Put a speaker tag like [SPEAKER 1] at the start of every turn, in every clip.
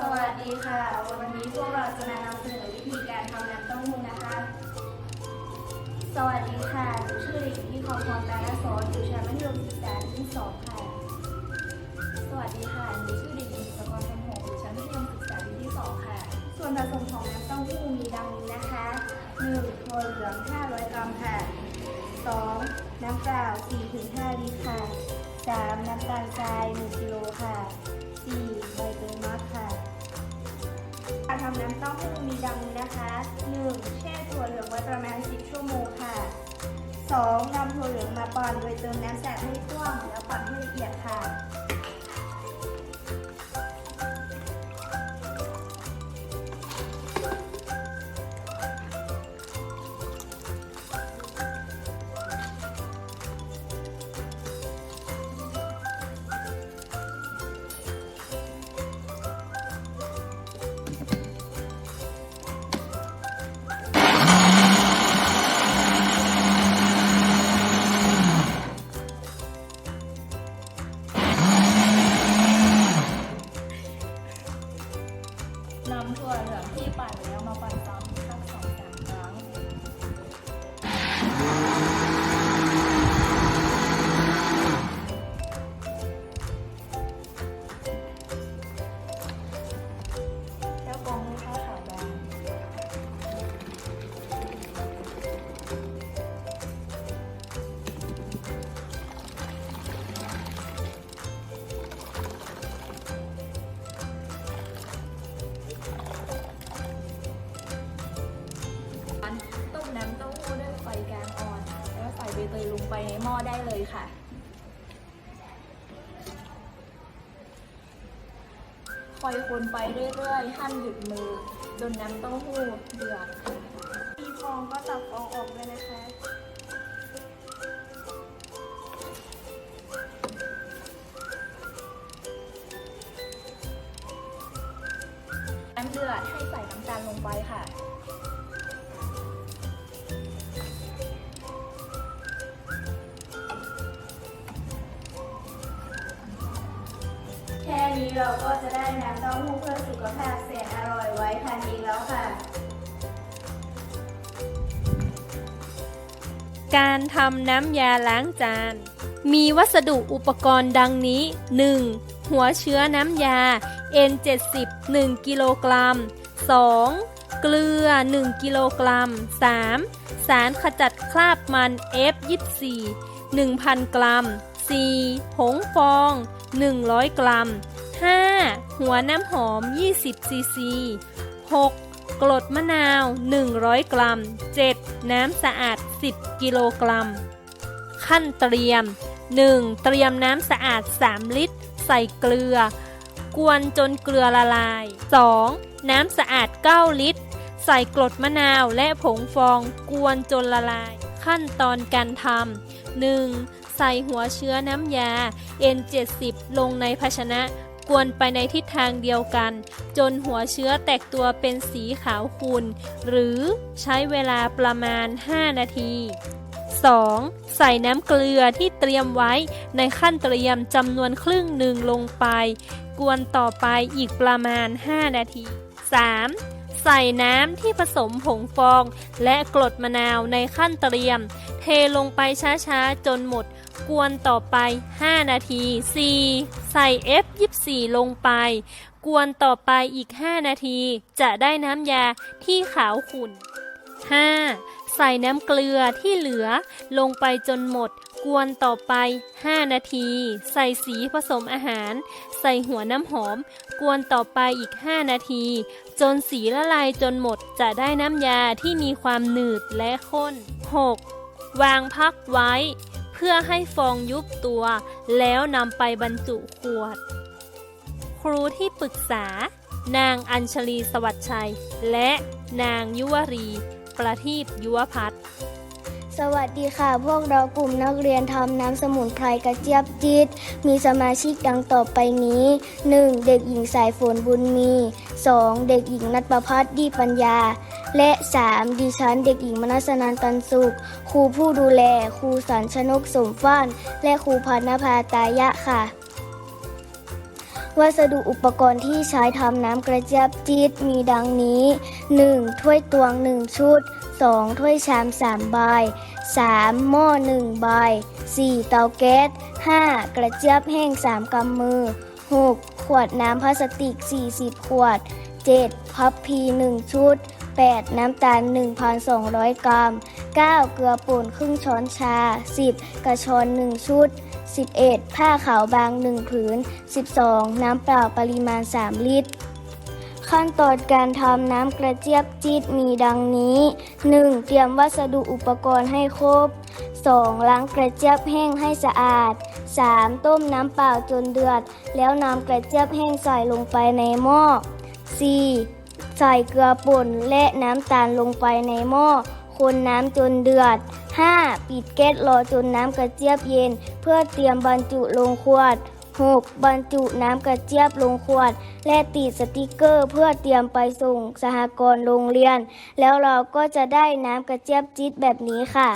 [SPEAKER 1] สวัสดีค่ะ วันนี้พวกเราจะมานำเสนอวิธีการทำน้ำเต้าหู้นะคะ สวัสดีค่ะหนูชื่อเด็กหญิงที่คอพรตาลสอนอยู่ชั้นมัธยมศึกษาปีที่สองค่ะ สวัสดีค่ะหนูชื่อเด็กหญิงสกรคำหงอยู่ชั้นมัธยมศึกษาปีที่สองค่ะ ส่วนผสมของน้ำเต้าหู้มีดังนี้นะคะหนึ่งถั่วเหลือง500 กรัมค่ะ 2. น้ำเปล่า4-5ลิตรค่ะ 3. น้ำตาลทราย1กิโลค่ะ ทำน้ำเต้าหู้มีดังนี้นะคะ 1. แช่ถั่วเหลืองไว้ประมาณ 10 ชั่วโมงค่ะ 2. นำถั่วเหลืองมาปั่นโดยเติมน้ำสะอาดให้ท่วมแล้วปั่นให้ละเอียดค่ะ อยคนไปเรื่อยๆห้ามหยุดมือจนน้ำเต้าหู้เดือด มีฟองก็ตักฟองออกเลยนะคะ นี้เราก็จะได้น้ำเต้าหู้เพื่อสุขภาพแสนอร่อยไว้ทานเองแล้วค่ะ
[SPEAKER 2] การทำน้ำยาล้างจาน มีวัสดุอุปกรณ์ดังนี้ 1. หัวเชื้อน้ำยา N70 1กิโลกรัม 2. เกลือ 1 กิโลกรัม 3. สารขจัดคราบมัน F24 1,000 กรัม 4. ผงฟอง 100 กรัม 5. หัวน้ำหอม 20 ซีซี 6. กรดมะนาว 100 กรัม 7. น้ำสะอาด 10 กิโลกรัม ขั้นเตรียม 1. เตรียมน้ำสะอาด 3 ลิตร ใส่เกลือ กวนจนเกลือละลาย 2. น้ำสะอาด 9 ลิตร ใส่กรดมะนาวและผงฟอง กวนจนละลาย ขั้นตอนการทำ 1. ใส่หัวเชื้อน้ำยา N70 ลงในภาชนะ กวนไปในทิศทางเดียวกัน จนหัวเชื้อแตกตัวเป็นสีขาวขุ่นหรือใช้เวลาประมาณ 5 นาที 2. ใส่น้ำเกลือที่เตรียมไว้ในขั้นเตรียมจำนวนครึ่งหนึ่งลงไป กวนต่อไปอีกประมาณ 5 นาที 3. ใส่น้ำที่ผสมผงฟอง และกรดมะนาวในขั้นเตรียม เทลงไปช้าๆ จนหมด กวนต่อไป 5 นาที 4. ใส่ F24 ลงไป กวนต่อไปอีก 5 นาที จะได้น้ำยาที่ขาวขุ่น 5. ใส่น้ำเกลือที่เหลือ ลงไปจนหมด กวนต่อไป 5 นาที ใส่สีผสมอาหาร ส่หัวน้ำหอม กวนต่อไปอีก 5 นาที จนสีละลายจนหมดจะได้น้ำยาที่มีความหนืดและข้น 6. วางพักไว้ เพื่อให้ฟองยุบตัว แล้วนำไปบรรจุขวด ครูที่ปรึกษา นางอัญชลีสวัสดิ์ชัย และนางยุวรี ประทีปยุวพัฒน์
[SPEAKER 3] สวัสดีค่ะ พวกเรากลุ่มนักเรียนทำน้ำสมุนไพรกระเจี๊ยบจิต มีสมาชิกดังต่อไปนี้ 1. เด็กหญิงสายฝนบุญมี 2. เด็กหญิงนัทประพัฒน์ดีปัญญา และ 3. ดิฉันเด็กหญิงมนัสนันตันสุข ครูผู้ดูแล ครูสันชนกสมฟ้าน และครูพันนภาตายะค่ะวัสดุอุปกรณ์ที่ใช้ทำน้ำกระเจี๊ยบจี๊ดมีดังนี้ 1. ถ้วยตวง 1 ชุด 2. ถ้วยชาม3ใบ 3. หม้อ1ใบ 4. เตาแก๊ส 5. กระเจี๊ยบแห้ง 3 กำมือ 6. ขวดน้ำพลาสติก 40 ขวด 7. พับพี 1 ชุด 8. น้ำตาล 1,200 กรัม 9. เกลือป่นครึ่งช้อนชา 10. กระชอน 1 ชุด 11. ผ้าขาวบาง 1 ผืน 12. น้ำเปล่าปริมาณ 3 ลิตร ขั้นตอนการทำน้ำกระเจี๊ยบจี๊ดมีดังนี้ 1. เตรียมวัสดุอุปกรณ์ให้ครบ 2. ล้างกระเจี๊ยบแห้งให้สะอาด 3. ต้มน้ำเปล่าจนเดือด แล้วนำกระเจี๊ยบแห้งใส่ลงไปในหม้อ 4. ใส่เกลือป่นและน้ำตาลลงไปในหม้อ คนน้ำจนเดือด 5. ปิดแก๊สรอจนน้ำกระเจี๊ยบเย็น เพื่อเตรียมบรรจุลงขวด 6. บรรจุน้ำกระเจี๊ยบลงขวด และติดสติกเกอร์เพื่อเตรียมไปส่งสหกรณ์โรงเรียน แล้วเราก็จะได้น้ำกระเจี๊ยบจี๊ดแบบนี้ค่ะ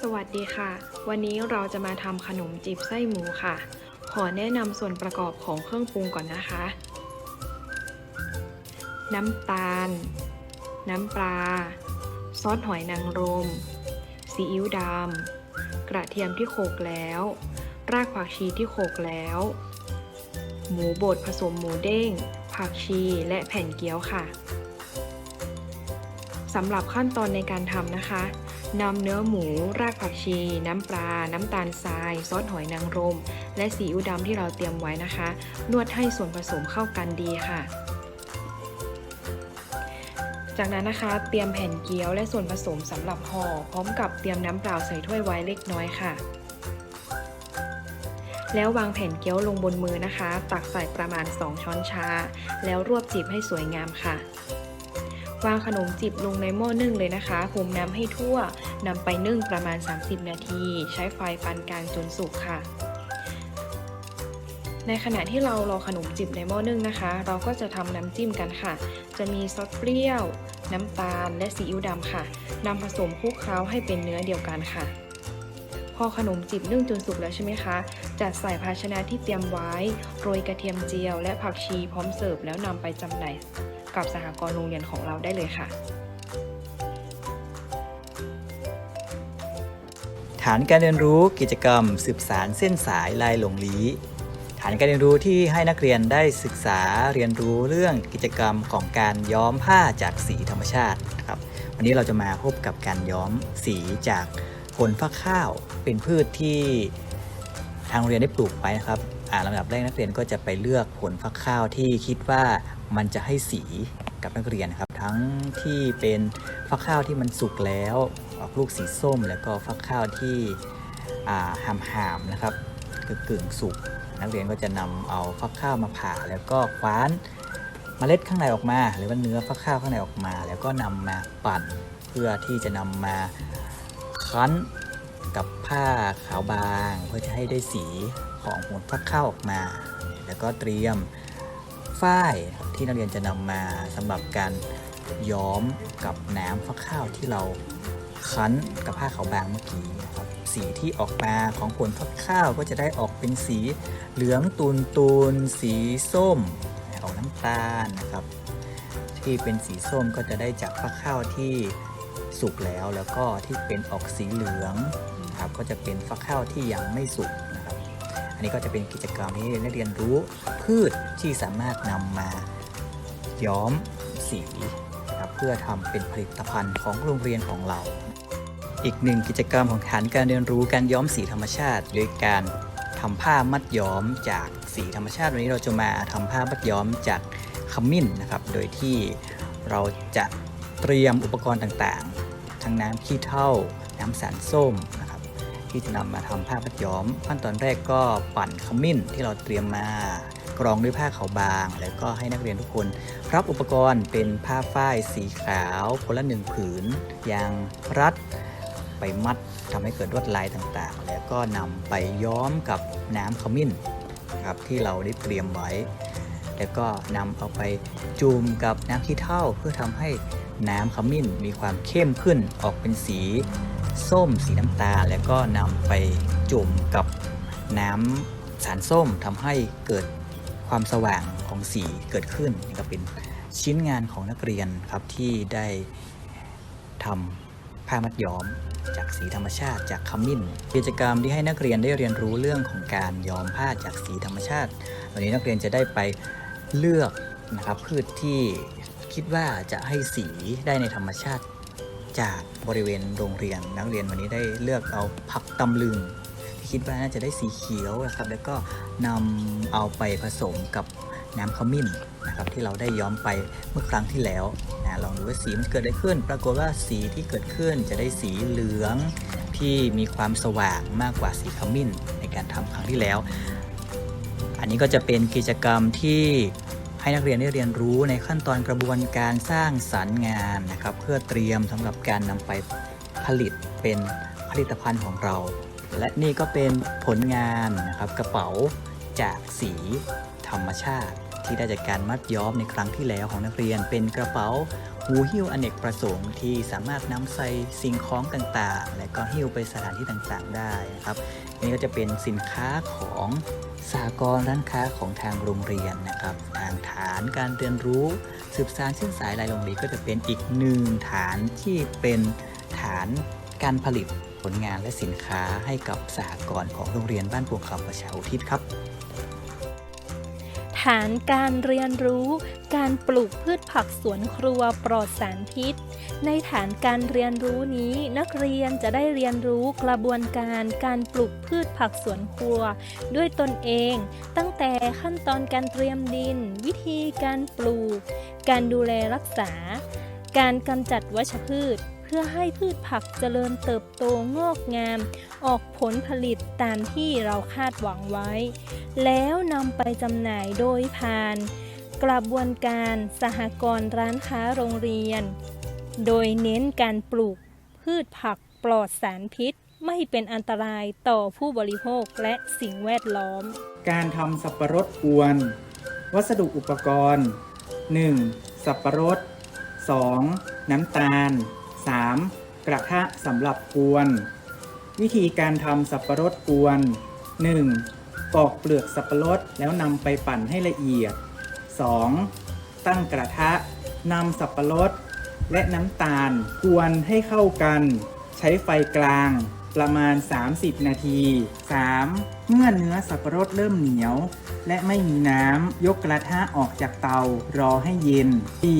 [SPEAKER 4] สวัสดีค่ะ วันนี้เราจะมาทำขนมจีบไส้หมูค่ะ ขอแนะนำส่วนประกอบของเครื่องปรุงก่อนนะคะ น้ำตาล น้ำปลา ซอสหอยนางรม ซีอิ๊วดำ กระเทียมที่โขลกแล้ว รากผักชีที่โขลกแล้ว หมูบดผสมหมูเด้ง ผักชีและแผ่นเกี๊ยวค่ะสำหรับขั้นตอนในการทำนะคะนำเนื้อหมู รากผักชี น้ำปลา น้ำตาลทราย ซอสหอยนางรม และซีอิ๊วดำที่เราเตรียมไว้นะคะ นวดให้ส่วนผสมเข้ากันดีค่ะ จากนั้นนะคะเตรียมแผ่นเกี๊ยวและส่วนผสมสำหรับห่อพร้อมกับเตรียมน้ำเปล่าใส่ถ้วยไว้เล็กน้อยค่ะ แล้ววางแผ่นเกี๊ยวลงบนมือนะคะ ตักใส่ประมาณ 2 ช้อนชา แล้วรวบจีบให้สวยงามค่ะ วางขนมจีบลงในหม้อนึ่งเลยนะคะคุมน้ำให้ทั่วนำไปนึ่งประมาณ 30 นาที ใช้ไฟปานกลางจนสุกค่ะ ในขณะที่เรารอขนมจีบในหม้อนึ่งนะคะ เราก็จะทำน้ำจิ้มกันค่ะ จะมีซอสเปรี้ยว น้ำตาล และซีอิ๊วดำค่ะนำผสมคลุกเคล้าให้เป็นเนื้อเดียวกันค่ะ พอขนมจีบนึ่งจนสุกแล้วใช่ไหมคะ จัดใส่ภาชนะที่เตรียมไว้ โรยกระเทียมเจียว และผักชีพร้อมเสิร์ฟแล้วนำไปจำหน่ายกับสหกรณ์โรงเรียนของเราได้เลยค่ะ
[SPEAKER 5] ฐานการเรียนรู้กิจกรรมสืบสารเส้นสายลายหลงลี ฐานการเรียนรู้ที่ให้นักเรียนได้ศึกษาเรียนรู้เรื่องกิจกรรมของการย้อมผ้าจากสีธรรมชาตินะครับ วันนี้เราจะมาพบกับการย้อมสีจากผลฟักข้าวเป็นพืชที่ทางโรงเรียนได้ปลูกไว้นะครับอ่าลำดับแรกนักเรียนก็จะไปเลือกผลฟักข้าวที่คิดว่ามันจะให้สีกับนักเรียนนะครับ ทั้งที่เป็นฟักข้าวที่มันสุกแล้วออกลูกสีส้ม แล้วก็ฟักข้าวที่หามหามๆนะครับกึ่งสุก นักเรียนก็จะนำเอาฟักข้าวมาผ่า แล้วก็คว้านเมล็ดข้างในออกมา หรือว่าเนื้อฟักข้าวข้างในออกมา แล้วก็นำมาปั่นเพื่อที่จะนำมาคั้นกับผ้าขาวบาง เพื่อจะให้ได้สีของผลฟักข้าวออกมา แล้วก็เตรียมฝ้ายที่นักเรียนจะนำมาสำหรับการย้อมกับน้ำฟักข้าวที่เราคั้นกับผ้าขาวบางเมื่อกี้ สีที่ออกมาของผลฟักข้าวก็จะได้ออกเป็นสีเหลืองตูนตูนๆสีส้มออกน้ำตาลนะครับ ที่เป็นสีส้มก็จะได้จากฟักข้าวที่สุกแล้วแล้วก็ที่เป็นออกสีเหลืองนะครับก็จะเป็นฟักข้าวที่ยังไม่สุกนะครับ อันนี้ก็จะเป็นกิจกรรมที่ได้เรียนรู้พืชที่สามารถนำมาย้อมสีนะครับเพื่อทำเป็นผลิตภัณฑ์ของโรงเรียนของเรา อีกหนึ่งกิจกรรมของฐานการเรียนรู้การย้อมสีธรรมชาติโดยการทำผ้ามัดย้อมจากสีธรรมชาติวันนี้เราจะมาทำผ้ามัดย้อมจากขมิ้นนะครับ โดยที่เราจะเตรียมอุปกรณ์ต่างๆ ทั้งน้ำขี้เถ้าน้ำสารส้มนะครับ ที่จะนำมาทำผ้ามัดย้อม ขั้นตอนแรกก็ปั่นขมิ้นที่เราเตรียมมากรองด้วยผ้าขาวบาง แล้วก็ให้นักเรียนทุกคน รับอุปกรณ์เป็นผ้าฝ้ายสีขาวคนละหนึ่งผืนยางรัด ไปมัดทำให้เกิดลวดลายต่างๆ แล้วก็นำไปย้อมกับน้ำขมิ้นนะครับที่เราได้เตรียมไว้ แล้วก็นำเอาไปจุ่มกับน้ำขี้เถ้าเพื่อทำให้น้ำขมิ้นมีความเข้มขึ้นออกเป็นสีส้มสีน้ำตาลแล้วก็นำไปจุ่มกับน้ำสารส้มทำให้เกิดความสว่างของสีเกิดขึ้นนี่ก็เป็นชิ้นงานของนักเรียนครับที่ได้ทำ ผ้ามัดย้อม จากสีธรรมชาติจากขมิ้น กิจกรรมที่ให้นักเรียนได้เรียนรู้เรื่องของการย้อมผ้าจากสีธรรมชาติวันนี้นักเรียนจะได้ไปเลือกนะครับพืชที่คิดว่าจะให้สีได้ในธรรมชาติจากบริเวณโรงเรียน นักเรียนวันนี้ได้เลือกเอาผักตำลึงที่คิดว่าน่าจะได้สีเขียวนะครับ แล้วก็นำเอาไปผสมกับน้ำขมิ้นนะครับที่เราได้ย้อมไปเมื่อครั้งที่แล้ว ลองดูว่าสีมันเกิดอะไรขึ้น ปรากฏว่าสีที่เกิดขึ้นจะได้สีเหลืองที่มีความสว่างมากกว่าสีขมิ้นในการทำครั้งที่แล้ว อันนี้ก็จะเป็นกิจกรรมที่ให้นักเรียนได้เรียนรู้ในขั้นตอนกระบวนการสร้างสรรค์งานนะครับ เพื่อเตรียมสำหรับการนำไปผลิตเป็นผลิตภัณฑ์ของเรา และนี่ก็เป็นผลงานนะครับกระเป๋าจากสีธรรมชาติ ที่ได้จากการมัดย้อมในครั้งที่แล้วของนักเรียนเป็นกระเป๋า หูหิ้วอเนกประสงค์ที่สามารถนำใส่สิ่งของต่างๆ และก็หิ้วไปสถานที่ต่างๆ ได้นะครับนี่ก็จะเป็นสินค้าของสากลร้านค้าของทางโรงเรียนนะครับ ทางฐานการเรียนรู้ สืบสานเส้นสายลายโรงเรียนก็จะเป็นอีกหนึ่งฐานที่เป็นฐานการผลิตผลงานและสินค้าให้กับสหกรณ์ของโรงเรียนบ้านพวงคำประชาอุทิศครับ
[SPEAKER 2] ฐานการเรียนรู้ การปลูกพืชผักสวนครัวปลอดสารพิษ ในฐานการเรียนรู้นี้นักเรียนจะได้เรียนรู้กระบวนการการปลูกพืชผักสวนครัว ด้วยตนเอง ตั้งแต่ขั้นตอนการเตรียมดิน วิธีการปลูก การดูแลรักษา การกำจัดวัชพืช พื่อให้พืชผักเจริญเติบโตงอกงาม ออกผลผลิตตามที่เราคาดหวังไว้ แล้วนำไปจำหน่ายโดยผ่าน กระบวนการสหกรณ์ร้านค้าโรงเรียน โดยเน้นการปลูกพืชผักปลอดสารพิษ ไม่เป็นอันตรายต่อผู้บริโภคและสิ่งแวดล้อม
[SPEAKER 6] การทำสับปะรดกวน วัสดุอุปกรณ์ 1. สับปะรด 2. น้ำตาล 3. กระทะสำหรับกวน วิธีการทำสับปะรดกวน 1. ปอกเปลือกสับปะรดแล้วนำไปปั่นให้ละเอียด 2. ตั้งกระทะนำสับปะรด และน้ำตาลกวนให้เข้ากัน ใช้ไฟกลางประมาณ 30 นาที 3. เมื่อเนื้อสับปะรดเริ่มเหนียว และไม่มีน้ำ ยกกระทะออกจากเตารอให้เย็น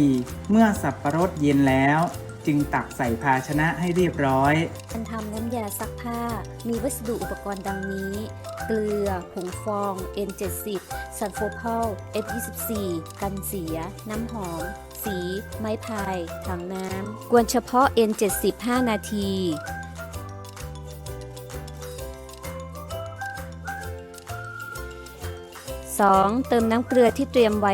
[SPEAKER 6] 4. เมื่อสับปะรดเย็นแล้ว จึงตักใส่ภาชนะให้เรียบร้อย
[SPEAKER 7] การทำน้ำยาซักผ้า มีวัสดุอุปกรณ์ดังนี้ เกลือ ผงฟอง N70 ซันโฟพอล F24 กันเสีย น้ำหอม สี ไม้พายถังน้ำ กวนเฉพาะ N70 5นาที 2. เติมน้ำเกลือที่เตรียมไว้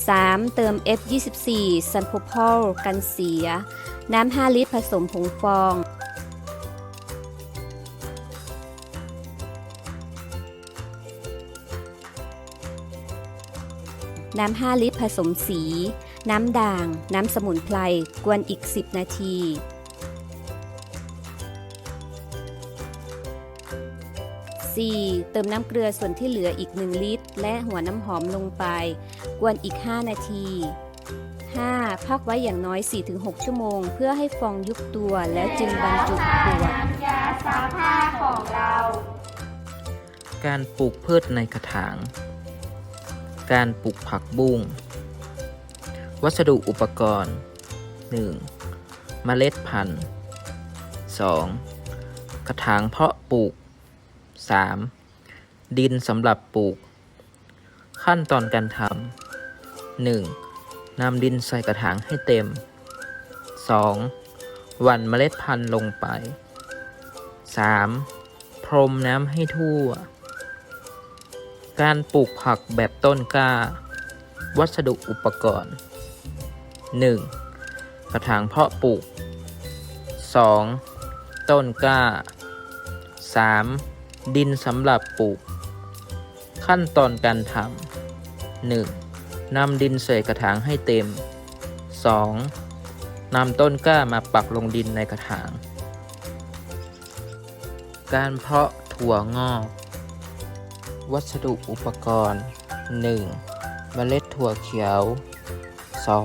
[SPEAKER 7] 3. เติม F24 ซันโพพอลกันเสีย น้ำ 5 ลิตรผสมผงฟอง น้ำ 5 ลิตรผสมสี น้ำด่าง น้ำสมุนไพร กวนอีก 10 นาที 4. เติมน้ำเกลือส่วนที่เหลืออีก 1 ลิตร และหัวน้ำหอมลงไป กวนอีก 5 นาที 5. พักไว้อย่างน้อย 4-6 ชั่วโมง เพื่อให้ฟองยุบตัวแล้วจึงบรรจุขวด
[SPEAKER 1] น้ำยาซักผ้าของเรา
[SPEAKER 8] การปลูกพืชในกระถาง การปลูกผักบุ้ง วัสดุอุปกรณ์ 1. เมล็ดพันธุ์ 2. กระถางเพาะปลูก 3. ดินสำหรับปลูก ขั้นตอนการทำ 1. นำดินใส่กระถางให้เต็ม 2. หว่านเมล็ดพันธุ์ลงไป 3. พรมน้ำให้ทั่ว การปลูกผักแบบต้นกล้า วัสดุอุปกรณ์ 1. กระถางเพาะปลูก 2. ต้นกล้า 3. ดินสำหรับปลูก ขั้นตอนการทำ 1. นำดินใส่กระถางให้เต็ม 2. นำต้นกล้ามาปักลงดินในกระถาง การเพาะถั่วงอก วัสดุอุปกรณ์ 1. เมล็ดถั่วเขียว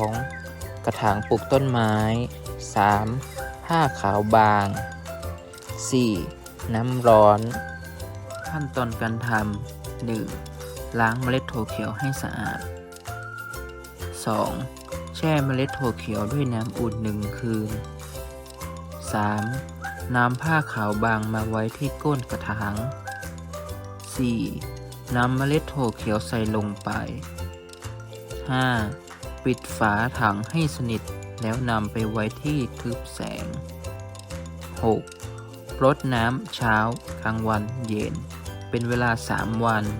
[SPEAKER 8] 2. กระถางปลูกต้นไม้ 3. ผ้าขาวบาง 4. น้ำร้อน ขั้นตอนการทำ 1. ล้างเมล็ดถั่วเขียวให้สะอาด 2. แช่เมล็ดถั่วเขียวด้วยน้ำอุ่นหนึ่งคืน 3. นำผ้าขาวบางมาไว้ที่ก้นกระถาง 4. นำเมล็ดถั่วเขียวใส่ลงไป 5. ปิดฝาถังให้สนิทแล้วนำไปไว้ที่ทึบแสง 6. รดน้ำเช้ากลางวันเย็น เป็นเวลา 3 วัน 7.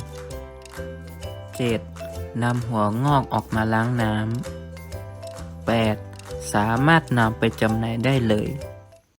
[SPEAKER 8] นำหัวงอกออกมาล้างน้ำ 8. สามารถนำไปจำหน่ายได้เลย